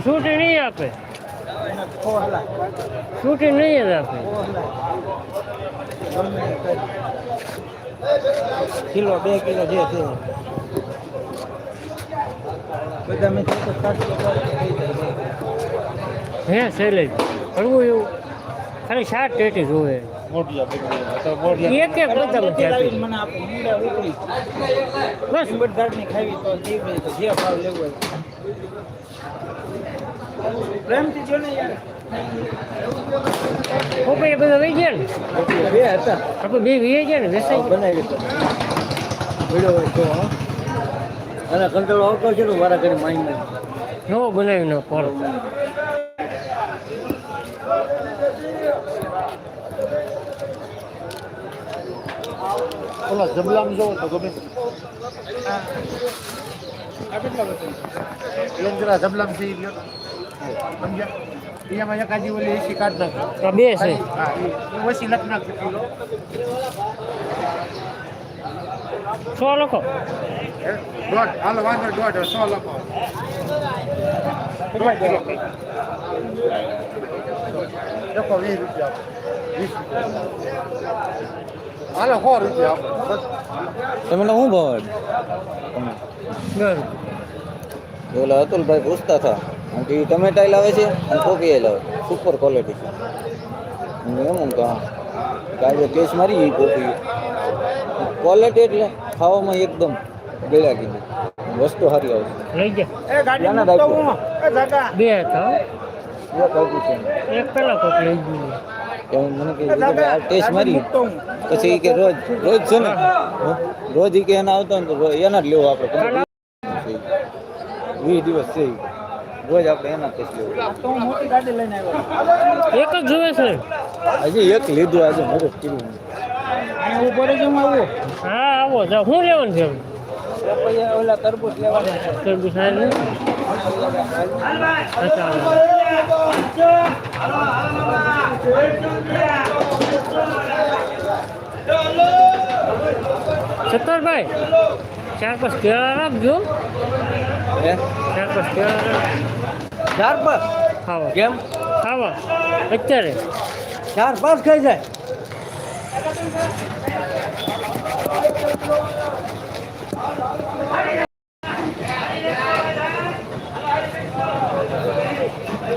છૂટી નહીં આપે. છૂટી નહીં જ આપે. કિલો બે કિલો જે છે. બધા મેં હે શૈલેજ કરવું એવું. ખાલી સાત ટેટી જોવે. એક એક બધા આપી મને આપો મૂળા ઉકળી બસ બધાની ખાવી તો જે ભાવ લેવો પ્રેમથી જો ને યાર. પોપૈયા બધા વહી ગયા ને? બે હતા. આપણે બે વીએ ગયા ને વેસાઈ બનાવી વીડિયો હોય તો હો. અને કંટાળો આવતો છે ને મારા ઘરે માઇન્ડ નવો બનાવી ન પર ઓલા જમલામાં જવો તો ગમે. યંત્રા જબલામ છે ગયો. સમજ્યા? એમાં એકાદી ઓલી એસી કાઢ નાખે બે છે. ઓછી લખ નાખે સો લોકો દોઢ. હાલો વાંધો દોઢ સો લખો. દોઢ વીસ રૂપિયા. હાલો સો રૂપિયા આપો બસ તમે શું ભાવ બરાબર ઓલા અતુલભાઈ પૂછતા હતા અને કે ટમેટા લાવે છે અને કોપી લાવે સુપર ક્વોલિટી છે હું એમ હું કહા કાલે કેસ મારી કોપી ક્વોલિટી એટલે ખાવામાં એકદમ ગળ્યા કીધી વસ્તુ સારી આવશે લઈ દાદા બે હતા એક પેલા કોક લઈ ગયું કે મને કે આ ટેસ્ટ મારી. પછી કે રોજ રોજ છે ને? રોજ ઈ કે એના આવતો ને તો એના જ લેવો આપણે. વીસ દિવસ છે રોજ આપણે એના ટેસ્ટ લેવું. તો હું મોટી ગાડી લઈને આવ્યો. એક જ જોવે છે. હજી એક લીધું આજે મગજ કીધું હું આવું? હા લેવાનું છે પછી ઓલા તરબૂચ લેવાના તરબૂચ અચ્છા સત્તરભાઈ ચાર પાંચ કેળા રાખજો. ચાર પાંચ કેળા ચાર પાંચ? ખાવા. કેમ? ખાવા. અત્યારે. ચાર પાંચ ખાઈ જાય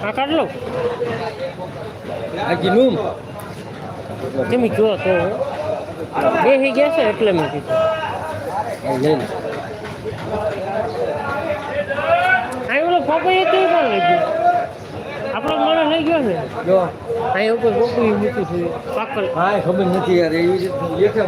આ કાઢ લો નું. તમે જો તો બેસી ગયા છે એટલે મેં કીધું. લઈ લે. અહીં ઓલો પપૈયા તો પણ લઈ ગયો આપણો માણસ લઈ ગયો ને જો. અહીં ઉપર પપૈયું મૂક્યું છે. પાકલ. હા ખબર નથી યાર એવી રીતે લેખે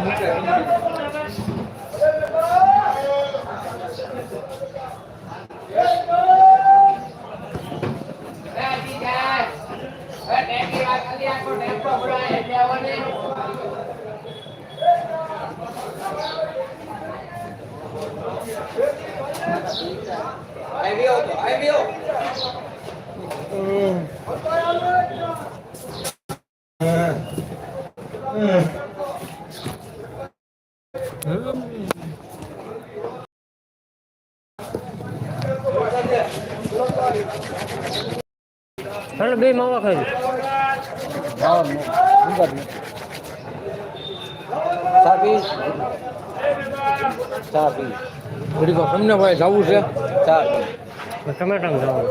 હાલો બે માવા ખાઈ ચા પી ચા પી ઘડી તમને ભાઈ જવું છે? તમે જવાનું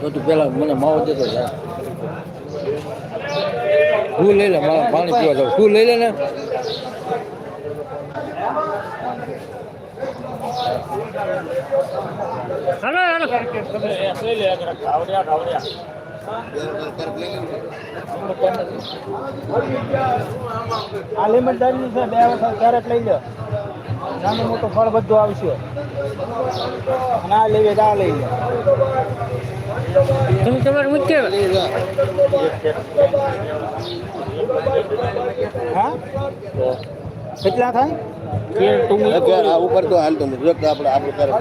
તો તું પેલા મને માવો દેતો જા. તું લઈ લે મારા પાણી પીવા જાવ તું લઈ લે ને. હાલો હાલો. આ લીમડદારની છે બે વખત ક્યારેક લઈ લો નાનું મોટું ફળ બધું આવશે. ના લેવે ના લઈ લે તમે તમારે મૂકી હા? કેટલા થાય? આ ઉપર તો હાલ તો આપણે આપણે કરે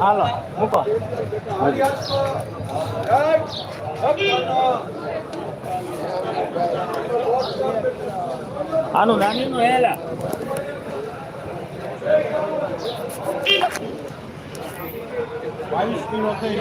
હાલો મૂકો. આનું નાની નું હેલા বাইশ দিন